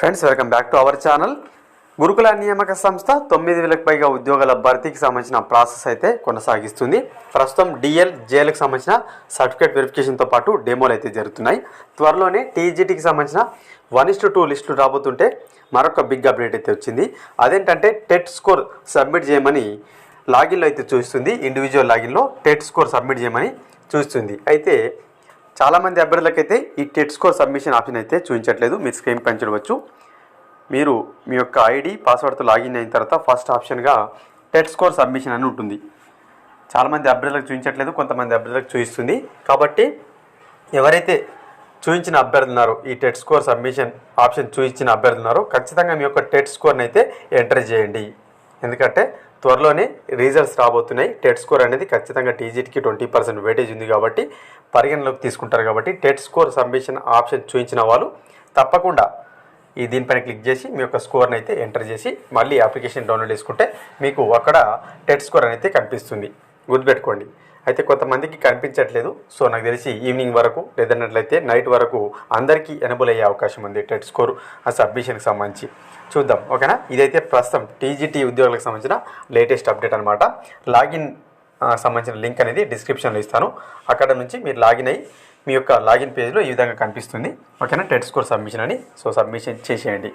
Friends welcome back to our channel గురుకుల నియామక సంస్థ తొమ్మిది వేలకు పైగా ఉద్యోగాల భర్తీకి సంబంధించిన ప్రాసెస్ అయితే కొనసాగిస్తుంది. ప్రస్తుతం డిఎల్ జేఎల్కి సంబంధించిన సర్టిఫికేట్ వెరిఫికేషన్తో పాటు డెమోలు అయితే జరుగుతున్నాయి. త్వరలోనే టీజీటీకి సంబంధించిన వన్ ఇస్ టు టూ లిస్టులు రాబోతుంటే మరొక బిగ్ అప్డేట్ అయితే వచ్చింది. అదేంటంటే టెట్ స్కోర్ సబ్మిట్ చేయమని లాగిన్లో అయితే చూస్తుంది ఇండివిజువల్ లాగిన్లో టెట్ స్కోర్ సబ్మిట్ చేయమని చూస్తుంది అయితే చాలామంది అభ్యర్థులకైతే ఈ టెట్ స్కోర్ సబ్మిషన్ ఆప్షన్ అయితే చూపించట్లేదు. మీరు స్క్రీన్ పైన చూడవచ్చు. మీరు మీ యొక్క ఐడి పాస్వర్డ్తో లాగిన్ అయిన తర్వాత ఫస్ట్ ఆప్షన్గా టెట్ స్కోర్ సబ్మిషన్ అని ఉంటుంది. చాలామంది అభ్యర్థులకు చూపించట్లేదు కొంతమంది అభ్యర్థులకు చూపిస్తుంది. కాబట్టి ఎవరైతే చూపించిన అభ్యర్థులున్నారో ఈ టెట్ స్కోర్ సబ్మిషన్ ఆప్షన్ చూపించిన అభ్యర్థులున్నారో ఖచ్చితంగా మీ యొక్క టెట్ స్కోర్ని అయితే ఎంటర్ చేయండి. ఎందుకంటే త్వరలోనే రిజల్ట్స్ రాబోతున్నాయి. టెట్ స్కోర్ అనేది ఖచ్చితంగా టీజీటీకి ట్వంటీ పర్సెంట్ వెయిటేజ్ ఉంది కాబట్టి పరిగణలోకి తీసుకుంటారు కాబట్టి టెట్ స్కోర్ సబ్మిషన్ ఆప్షన్ చూపించిన వాళ్ళు తప్పకుండా ఈ దీనిపైన క్లిక్ చేసి మీ యొక్క స్కోర్ని అయితే ఎంటర్ చేసి మళ్ళీ అప్లికేషన్ డౌన్లోడ్ చేసుకుంటే మీకు అక్కడ టెట్ స్కోర్ అనేది కనిపిస్తుంది. గుర్తుపెట్టుకోండి. అయితే కొంతమందికి కనిపించట్లేదు. సో నాకు తెలిసి ఈవినింగ్ వరకు లేదన్నట్లయితే నైట్ వరకు అందరికీ ఎనబుల్ అయ్యే అవకాశం ఉంది టెట్ స్కోర్ ఆ సబ్మిషన్కి సంబంధించి. చూద్దాం ఓకేనా? ఇదైతే ప్రస్తుతం టీజీటీ ఉద్యోగులకు సంబంధించిన లేటెస్ట్ అప్డేట్ అనమాట లాగిన్ సంబంధించిన లింక్ అనేది డిస్క్రిప్షన్లో ఇస్తాను. అక్కడ నుంచి మీరు లాగిన్ అయ్యి మీ యొక్క లాగిన్ పేజ్లో ఈ విధంగా కనిపిస్తుంది. ఓకేనా? టెట్ స్కోర్ సబ్మిషన్ అని. సో సబ్మిషన్ చేసేయండి.